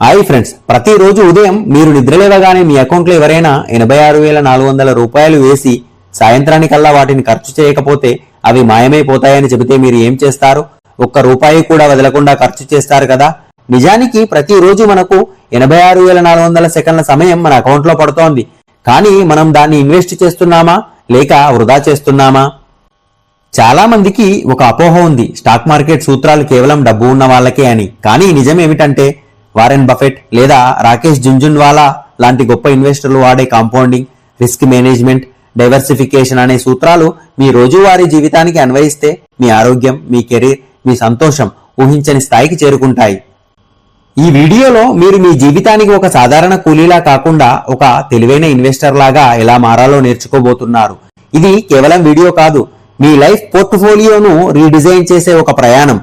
Hi friends ప్రతిరోజు ఉదయం మీరు నిద్రలేవగానే మీ అకౌంట్లో ఎవరైనా ఎనభై ఆరు వేల నాలుగు వందల రూపాయలు వేసి సాయంత్రానికల్లా వాటిని ఖర్చు చేయకపోతే అవి మాయమైపోతాయని చెబితే మీరు ఏం చేస్తారు? ఒక్క రూపాయి కూడా వదలకుండా ఖర్చు చేస్తారు కదా? నిజానికి ప్రతిరోజు మనకు ఎనభై ఆరు వేల నాలుగు వందల సెకండ్ల సమయం మన అకౌంట్లో పడుతోంది. కానీ మనం దాన్ని ఇన్వెస్ట్ చేస్తున్నామా? లేక వృధా చేస్తున్నామా? చాలా మందికి ఒక అపోహ ఉంది. స్టాక్ మార్కెట్ సూత్రాలు కేవలం డబ్బు ఉన్న వాళ్ళకే అని. కానీ నిజం ఏమిటంటే వారెన్ బఫెట్ లేదా రాకేష్ జుంజున్వాలా లాంటి గొప్ప ఇన్వెస్టర్లు వాడే కాంపౌండింగ్ రిస్క్ మేనేజ్మెంట్ డైవర్సిఫికేషన్ అనే సూత్రాలు మీ రోజువారీ జీవితానికి అన్వయిస్తే మీ ఆరోగ్యం మీ కెరీర్ మీ సంతోషం ఊహించని స్థాయికి చేరుకుంటాయి. ఈ వీడియోలో మీరు మీ జీవితానికి ఒక సాధారణ కూలీలా కాకుండా ఒక తెలివైన ఇన్వెస్టర్ లాగా ఎలా మారాలో నేర్చుకోబోతున్నారు. ఇది కేవలం వీడియో కాదు మీ లైఫ్ పోర్ట్ఫోలియోను రీడిజైన్ చేసే ఒక ప్రయాణం.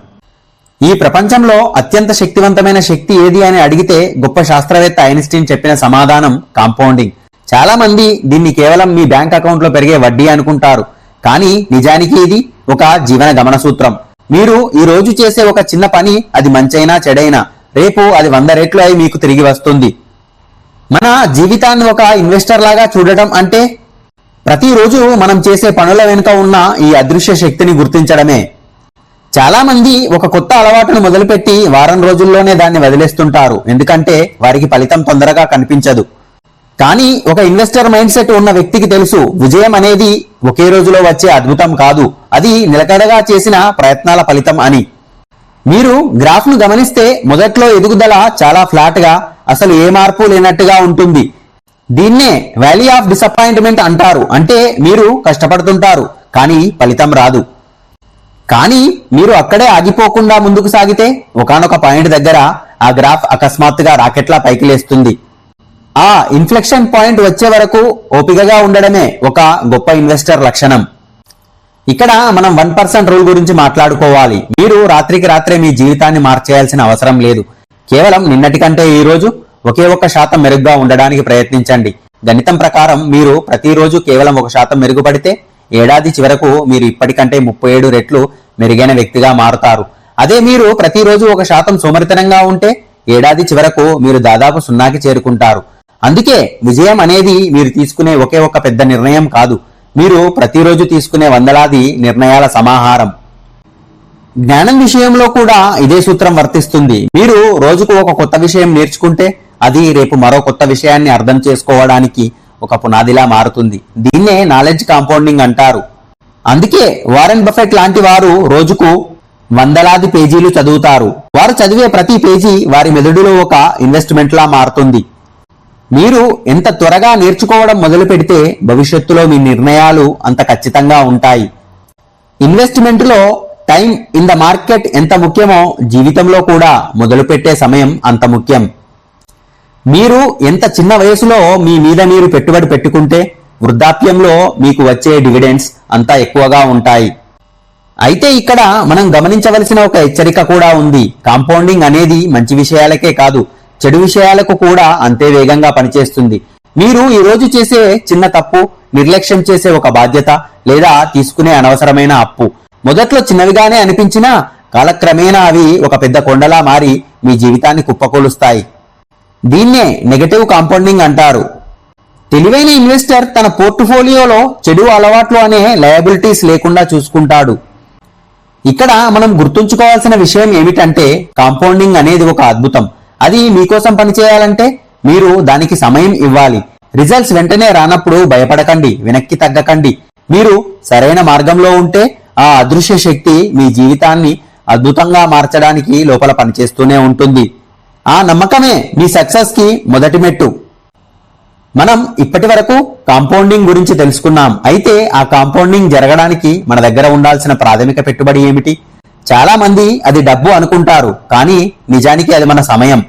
ఈ ప్రపంచంలో అత్యంత శక్తివంతమైన శక్తి ఏది అని అడిగితే గొప్ప శాస్త్రవేత్త ఐన్స్టీన్ చెప్పిన సమాధానం కాంపౌండింగ్. చాలా మంది దీన్ని కేవలం మీ బ్యాంక్ అకౌంట్లో పెరిగే వడ్డీ అనుకుంటారు. కానీ నిజానికి ఇది ఒక జీవన గమన సూత్రం. మీరు ఈ రోజు చేసే ఒక చిన్న పని అది మంచైనా చెడైనా రేపు అది వంద రెట్లు అయి మీకు తిరిగి వస్తుంది. మన జీవితాన్ని ఒక ఇన్వెస్టర్ లాగా చూడటం అంటే ప్రతిరోజు మనం చేసే పనుల వెనుక ఉన్న ఈ అదృశ్య శక్తిని గుర్తించడమే. చాలా మంది ఒక కొత్త అలవాటును మొదలుపెట్టి వారం రోజుల్లోనే దాన్ని వదిలేస్తుంటారు. ఎందుకంటే వారికి ఫలితం తొందరగా కనిపించదు. కానీ ఒక ఇన్వెస్టర్ మైండ్ సెట్ ఉన్న వ్యక్తికి తెలుసు విజయం అనేది ఒకే రోజులో వచ్చే అద్భుతం కాదు. అది నిలకడగా చేసిన ప్రయత్నాల ఫలితం అని. మీరు గ్రాఫ్ను గమనిస్తే మొదట్లో ఎదుగుదల చాలా ఫ్లాట్గా అసలు ఏ మార్పు లేనట్టుగా ఉంటుంది. దీన్నే వ్యాలీ ఆఫ్ డిసప్పాయింట్మెంట్ అంటారు. అంటే మీరు కష్టపడుతుంటారు కానీ ఫలితం రాదు. కానీ మీరు అక్కడే ఆగిపోకుండా ముందుకు సాగితే ఒకానొక పాయింట్ దగ్గర ఆ గ్రాఫ్ అకస్మాత్తుగా రాకెట్లా పైకి లేస్తుంది. ఆ ఇన్ఫ్లెక్షన్ పాయింట్ వచ్చే వరకు ఓపికగా ఉండడమే ఒక గొప్ప ఇన్వెస్టర్ లక్షణం. ఇక్కడ మనం వన్ పర్సెంట్ రూల్ గురించి మాట్లాడుకోవాలి. మీరు రాత్రికి రాత్రే మీ జీవితాన్ని మార్చేయాల్సిన అవసరం లేదు. కేవలం నిన్నటి కంటే ఈ రోజు ఒకే ఒక్క శాతం మెరుగ్గా ఉండడానికి ప్రయత్నించండి. గణితం ప్రకారం మీరు ప్రతిరోజు కేవలం ఒక శాతం మెరుగుపడితే ఏడాది చివరకు మీరు ఇప్పటికంటే ముప్పై ఏడు రెట్లు మెరుగైన వ్యక్తిగా మారుతారు. అదే మీరు ప్రతిరోజు ఒక శాతం సోమరితనంగా ఉంటే ఏడాది చివరకు మీరు దాదాపు సున్నాకి చేరుకుంటారు. అందుకే విజయం అనేది మీరు తీసుకునే ఒకే ఒక పెద్ద నిర్ణయం కాదు. మీరు ప్రతిరోజు తీసుకునే వందలాది నిర్ణయాల సమాహారం. జ్ఞానం విషయంలో కూడా ఇదే సూత్రం వర్తిస్తుంది. మీరు రోజుకు ఒక కొత్త విషయం నేర్చుకుంటే అది రేపు మరో కొత్త విషయాన్ని అర్థం చేసుకోవడానికి ఒక పునాదిలా మారుతుంది. దీన్నే నాలెడ్జ్ కాంపౌండింగ్ అంటారు. అందుకే వారెన్ బఫెట్ లాంటి వారు రోజుకు వందలాది పేజీలు చదువుతారు. వారు చదివే ప్రతి పేజీ వారి మెదడులో ఒక ఇన్వెస్ట్మెంట్లా మారుతుంది. మీరు ఎంత త్వరగా నేర్చుకోవడం మొదలు పెడితే భవిష్యత్తులో మీ నిర్ణయాలు అంత ఖచ్చితంగా ఉంటాయి. ఇన్వెస్ట్మెంట్లో టైం ఇన్ ద మార్కెట్ ఎంత ముఖ్యమో జీవితంలో కూడా మొదలుపెట్టే సమయం అంత ముఖ్యం. మీరు ఎంత చిన్న వయసులో మీ మీద మీరు పెట్టుబడి పెట్టుకుంటే వృద్ధాప్యంలో మీకు వచ్చే డివిడెండ్స్ అంతా ఎక్కువగా ఉంటాయి. అయితే ఇక్కడ మనం గమనించవలసిన ఒక హెచ్చరిక కూడా ఉంది. కాంపౌండింగ్ అనేది మంచి విషయాలకే కాదు చెడు విషయాలకు కూడా అంతే వేగంగా పనిచేస్తుంది. మీరు ఈ రోజు చేసే చిన్న తప్పు నిర్లక్ష్యం చేసే ఒక బాధ్యత లేదా తీసుకునే అనవసరమైన అప్పు. మొదట్లో చిన్నవిగానే అనిపించినా కాలక్రమేణా అవి ఒక పెద్ద కొండలా మారి మీ జీవితాన్ని కుప్పకూలుస్తాయి. దీన్నే నెగటివ్ కాంపౌండింగ్ అంటారు. తెలివైన ఇన్వెస్టర్ తన పోర్ట్ఫోలియోలో చెడు అలవాట్లు అనే లయబిలిటీస్ లేకుండా చూసుకుంటాడు. ఇక్కడ మనం గుర్తుంచుకోవాల్సిన విషయం ఏమిటంటే కాంపౌండింగ్ అనేది ఒక అద్భుతం. అది మీకోసం పనిచేయాలంటే మీరు దానికి సమయం ఇవ్వాలి. రిజల్ట్స్ వెంటనే రానప్పుడు భయపడకండి వెనక్కి తగ్గకండి. మీరు సరైన మార్గంలో ఉంటే ఆ అదృశ్య శక్తి మీ జీవితాన్ని అద్భుతంగా మార్చడానికి లోపల పనిచేస్తూనే ఉంటుంది. ఆ నమ్మకమే మీ సక్సెస్కి మొదటి మెట్టు. మనం ఇప్పటి వరకు కాంపౌండింగ్ గురించి తెలుసుకున్నాం. అయితే ఆ కాంపౌండింగ్ జరగడానికి మన దగ్గర ఉండాల్సిన ప్రాథమిక పెట్టుబడి ఏమిటి? చాలా మంది అది డబ్బు అనుకుంటారు కానీ నిజానికి అది మన సమయం.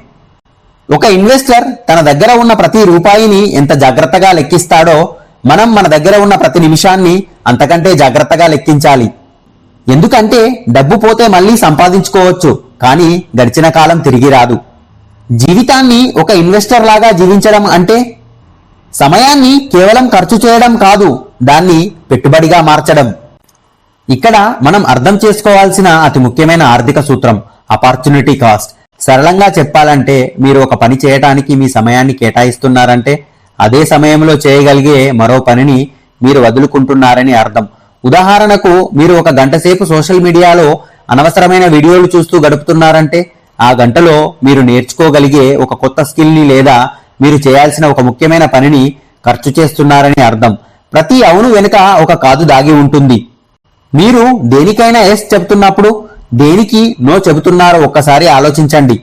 ఒక ఇన్వెస్టర్ తన దగ్గర ఉన్న ప్రతి రూపాయిని ఎంత జాగ్రత్తగా లెక్కిస్తాడో మనం మన దగ్గర ఉన్న ప్రతి నిమిషాన్ని అంతకంటే జాగ్రత్తగా లెక్కించాలి. ఎందుకంటే డబ్బు పోతే మళ్ళీ సంపాదించుకోవచ్చు కానీ గడిచిన కాలం తిరిగి రాదు. జీవితాన్ని ఒక ఇన్వెస్టర్ లాగా జీవించడం అంటే సమయాన్ని కేవలం ఖర్చు చేయడం కాదు దాన్ని పెట్టుబడిగా మార్చడం. ఇక్కడ మనం అర్థం చేసుకోవాల్సిన అతి ముఖ్యమైన ఆర్థిక సూత్రం అపార్చునిటీ కాస్ట్ సరళంగా చెప్పాలంటే మీరు ఒక పని చేయటానికి మీ సమయాన్ని కేటాయిస్తున్నారంటే అదే సమయంలో చేయగలిగే మరో పనిని మీరు వదులుకుంటున్నారని అర్థం. ఉదాహరణకు మీరు ఒక గంట సేపు సోషల్ మీడియాలో అనవసరమైన వీడియోలు చూస్తూ గడుపుతున్నారంటే ఆ గంటలో మీరు నేర్చుకోగలిగే ఒక కొత్త స్కిల్ని లేదా మీరు చేయాల్సిన ఒక ముఖ్యమైన పనిని ఖర్చు చేస్తున్నారని అర్థం. ప్రతి అవును వెనుక ఒక కాదు దాగి ఉంటుంది. మీరు దేనికైనా ఎస్ చెబుతున్నప్పుడు దేనికి నో చెబుతున్నారో ఒక్కసారి ఆలోచించండి.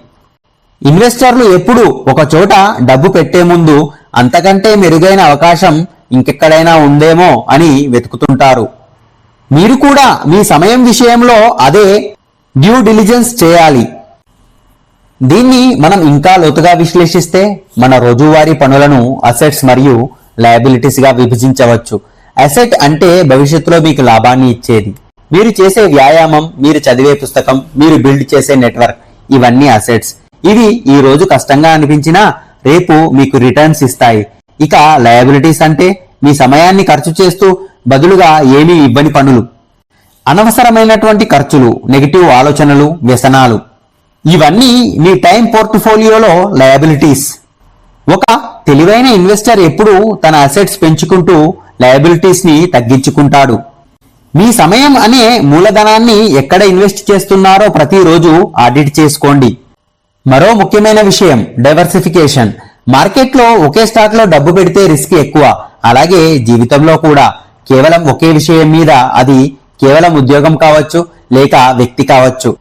ఇన్వెస్టర్లు ఎప్పుడు ఒక చోట డబ్బు పెట్టే ముందు అంతకంటే మెరుగైన అవకాశం ఇంకెక్కడైనా ఉందేమో అని వెతుకుతుంటారు. మీరు కూడా మీ సమయం విషయంలో అదే డ్యూ డిలిజెన్స్ చేయాలి. దీన్ని మనం ఇంకా లోతుగా విశ్లేషిస్తే మన రోజువారీ పనులను అసెట్స్ మరియు లయబిలిటీస్గా విభజించవచ్చు. అసెట్ అంటే భవిష్యత్తులో మీకు లాభాన్ని ఇచ్చేది. మీరు చేసే వ్యాయామం మీరు చదివే పుస్తకం మీరు బిల్డ్ చేసే నెట్వర్క్ ఇవన్నీ అసెట్స్ ఇవి ఈ రోజు కష్టంగా అనిపించినా రేపు మీకు రిటర్న్స్ ఇస్తాయి. ఇక లయబిలిటీస్ అంటే మీ సమయాన్ని ఖర్చు చేస్తూ బదులుగా ఏమీ ఇవ్వని పనులు. అనవసరమైనటువంటి ఖర్చులు నెగిటివ్ ఆలోచనలు వ్యసనాలు. ఇవన్నీ మీ టైం పోర్ట్ఫోలియోలో లయబిలిటీస్. ఒక తెలివైన ఇన్వెస్టర్ ఎప్పుడూ తన అసెట్స్ పెంచుకుంటూ లయబిలిటీస్ని తగ్గించుకుంటాడు. మీ సమయం అనే మూలధనాన్ని ఎక్కడ ఇన్వెస్ట్ చేస్తున్నారో ప్రతిరోజు ఆడిట్ చేసుకోండి. మరో ముఖ్యమైన విషయం డైవర్సిఫికేషన్. మార్కెట్లో ఒకే స్టాక్లో డబ్బు పెడితే రిస్క్ ఎక్కువ. అలాగే జీవితంలో కూడా. కేవలం ఒకే విషయం మీద అది కేవలం ఉద్యోగం కావచ్చు లేక వ్యక్తి కావచ్చు.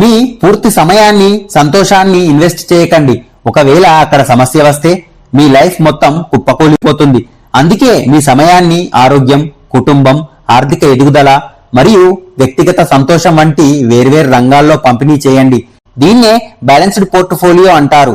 మీ పూర్తి సమయాన్ని సంతోషాన్ని ఇన్వెస్ట్ చేయకండి. ఒకవేళ అక్కడ సమస్య వస్తే మీ లైఫ్ మొత్తం కుప్పకూలిపోతుంది. అందుకే మీ సమయాన్ని ఆరోగ్యం కుటుంబం ఆర్థిక ఎదుగుదల మరియు వ్యక్తిగత సంతోషం వంటి వేర్వేరు రంగాల్లో పంపిణీ చేయండి. దీన్నే బ్యాలెన్స్డ్ పోర్ట్ఫోలియో అంటారు.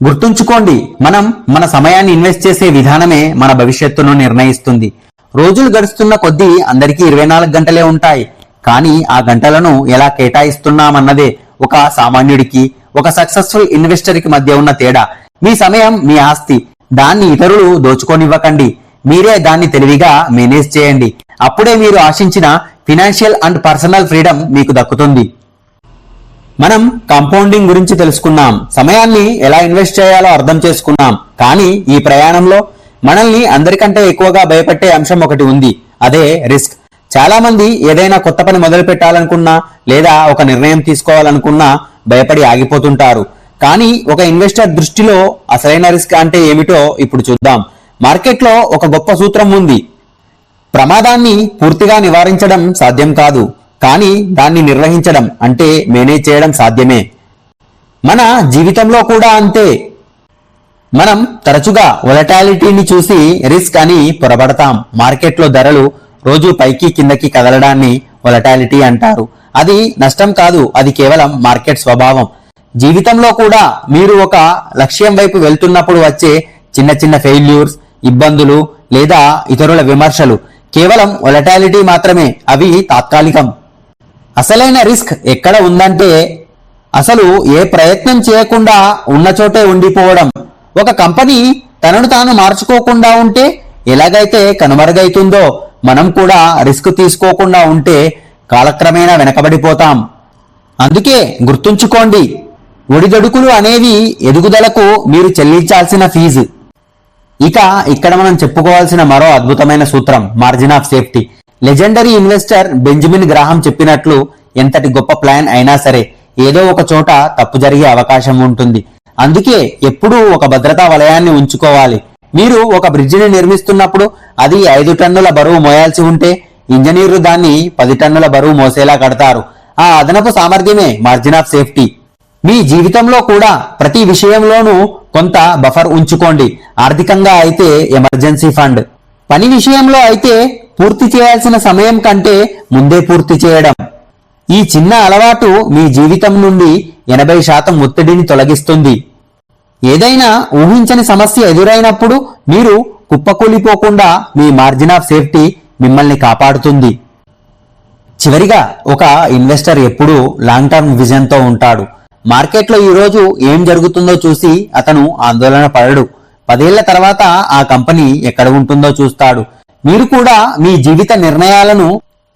గుర్తుంచుకోండి మనం మన సమయాన్ని ఇన్వెస్ట్ చేసే విధానమే మన భవిష్యత్తును నిర్ణయిస్తుంది. రోజులు గడుస్తున్న కొద్దీ అందరికీ ఇరవై నాలుగు గంటలే ఉంటాయి. కానీ ఆ గంటలను ఎలా కేటాయిస్తున్నామన్నదే ఒక సామాన్యుడికి ఒక సక్సెస్ఫుల్ ఇన్వెస్టర్కి మధ్య ఉన్న తేడా. మీ సమయం మీ ఆస్తి దాన్ని ఇతరులు దోచుకోనివ్వకండి. మీరే దాన్ని తెలివిగా మేనేజ్ చేయండి. అప్పుడే మీరు ఆశించిన ఫినాన్షియల్ అండ్ పర్సనల్ ఫ్రీడమ్ మీకు దక్కుతుంది. మనం కాంపౌండింగ్ గురించి తెలుసుకున్నాం. సమయాన్ని ఎలా ఇన్వెస్ట్ చేయాలో అర్థం చేసుకున్నాం. కానీ ఈ ప్రయాణంలో మనల్ని అందరికంటే ఎక్కువగా భయపెట్టే అంశం ఒకటి ఉంది. అదే రిస్క్. చాలా మంది ఏదైనా కొత్త పని మొదలు పెట్టాలనుకున్నా లేదా ఒక నిర్ణయం తీసుకోవాలనుకున్నా భయపడి ఆగిపోతుంటారు. కానీ ఒక ఇన్వెస్టర్ దృష్టిలో అసలైన రిస్క్ అంటే ఏమిటో ఇప్పుడు చూద్దాం. మార్కెట్లో ఒక గొప్ప సూత్రం ఉంది. ప్రమాదాన్ని పూర్తిగా నివారించడం సాధ్యం కాదు. కానీ దాన్ని నిర్వహించడం అంటే మేనేజ్ చేయడం సాధ్యమే. మన జీవితంలో కూడా అంతే. మనం తరచుగా వొలటాలిటీని చూసి రిస్క్ అని పొరబడతాం. మార్కెట్లో ధరలు రోజు పైకి కిందకి కదలడాన్ని వొలటాలిటీ అంటారు. అది నష్టం కాదు అది కేవలం మార్కెట్ స్వభావం. జీవితంలో కూడా మీరు ఒక లక్ష్యం వైపు వెళ్తున్నప్పుడు వచ్చే చిన్న చిన్న ఫెయిల్యూర్స్ ఇబ్బందులు లేదా ఇతరుల విమర్శలు. కేవలం వొలటాలిటీ మాత్రమే అవి తాత్కాలికం. అసలైన రిస్క్ ఎక్కడ ఉందంటే అసలు ఏ ప్రయత్నం చేయకుండా ఉన్న చోటే ఉండిపోవడం. ఒక కంపెనీ తనను తాను మార్చుకోకుండా ఉంటే ఎలాగైతే కనుమరుగైతుందో మనం కూడా రిస్క్ తీసుకోకుండా ఉంటే కాలక్రమేణా వెనకబడిపోతాం. అందుకే గుర్తుంచుకోండి ఒడిదొడుకులు అనేవి ఎదుగుదలకు మీరు చెల్లించాల్సిన ఫీజు. ఇక ఇక్కడ మనం చెప్పుకోవాల్సిన మరో అద్భుతమైన సూత్రం margin of safety legendary investor Benjamin Graham చెప్పినట్లు ఎంతటి గొప్ప ప్లాన్ అయినా సరే ఏదో ఒక చోట తప్పు జరిగే అవకాశం ఉంటుంది. అందుకే ఎప్పుడూ ఒక భద్రతా వలయాన్ని ఉంచుకోవాలి. మీరు ఒక బ్రిడ్జిని నిర్మిస్తున్నప్పుడు అది ఐదు టన్నుల బరువు మోయాల్సి ఉంటే ఇంజనీర్లు దాన్ని పది టన్నుల బరువు మోసేలా కడతారు. ఆ అదనపు సామర్థ్యమే మార్జిన్ ఆఫ్ సేఫ్టీ మీ జీవితంలో కూడా ప్రతి విషయంలోనూ కొంత బఫర్ ఉంచుకోండి. ఆర్థికంగా అయితే ఎమర్జెన్సీ ఫండ్ పని విషయంలో అయితే పూర్తి చేయాల్సిన సమయం కంటే ముందే పూర్తి చేయడం. ఈ చిన్న అలవాటు మీ జీవితం నుండి ఎనభై శాతం ఒత్తిడిని తొలగిస్తుంది. ఏదైనా ఊహించని సమస్య ఎదురైనప్పుడు మీరు కుప్పకూలిపోకుండా మీ మార్జిన్ ఆఫ్ సేఫ్టీ మిమ్మల్ని కాపాడుతుంది. చివరిగా ఒక ఇన్వెస్టర్ ఎప్పుడూ లాంగ్ టర్మ్ విజన్తో ఉంటాడు. మార్కెట్లో ఈరోజు ఏం జరుగుతుందో చూసి అతను ఆందోళన పడడు. పదేళ్ళ తర్వాత ఆ కంపెనీ ఎక్కడ ఉంటుందో చూస్తాడు. మీరు కూడా మీ జీవిత నిర్ణయాలను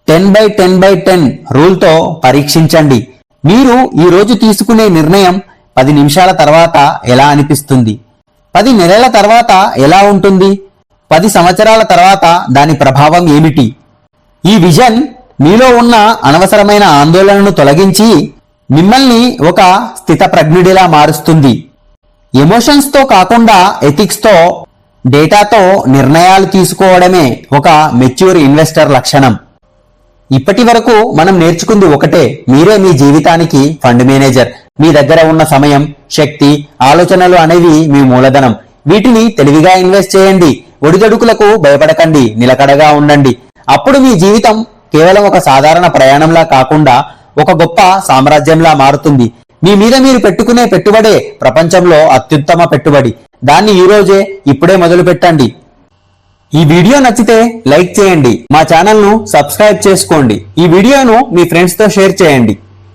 ten by ten by ten రూల్తో పరీక్షించండి. మీరు ఈ రోజు తీసుకునే నిర్ణయం పది నిమిషాల తర్వాత ఎలా అనిపిస్తుంది? పది నెలల తర్వాత ఎలా ఉంటుంది? పది సంవత్సరాల తర్వాత దాని ప్రభావం ఏమిటి? ఈ విజన్ మీలో ఉన్న అనవసరమైన ఆందోళనను తొలగించి మిమ్మల్ని ఒక స్థితప్రజ్ఞుడిలా మారుస్తుంది. ఎమోషన్స్తో కాకుండా ఎథిక్స్తో డేటాతో నిర్ణయాలు తీసుకోవడమే ఒక మెచ్యూర్ ఇన్వెస్టర్ లక్షణం. ఇప్పటి వరకు మనం నేర్చుకుంది ఒకటే. మీరే మీ జీవితానికి ఫండ్ మేనేజర్. మీ దగ్గర ఉన్న సమయం శక్తి ఆలోచనలు అనేవి మీ మూలధనం. వీటిని తెలివిగా ఇన్వెస్ట్ చేయండి. ఒడిదడుకులకు భయపడకండి. నిలకడగా ఉండండి. అప్పుడు మీ జీవితం కేవలం ఒక సాధారణ ప్రయాణంలా కాకుండా ఒక గొప్ప సామ్రాజ్యంలా మారుతుంది. మీ మీద మీరు పెట్టుకునే పెట్టుబడే ప్రపంచంలో అత్యుత్తమ పెట్టుబడి. దాన్ని ఈరోజే ఇప్పుడే మొదలు పెట్టండి ఈ వీడియో నచ్చితే లైక్ చేయండి. మా ఛానల్ను సబ్స్క్రైబ్ చేసుకోండి. ఈ వీడియోను మీ ఫ్రెండ్స్తో షేర్ చేయండి.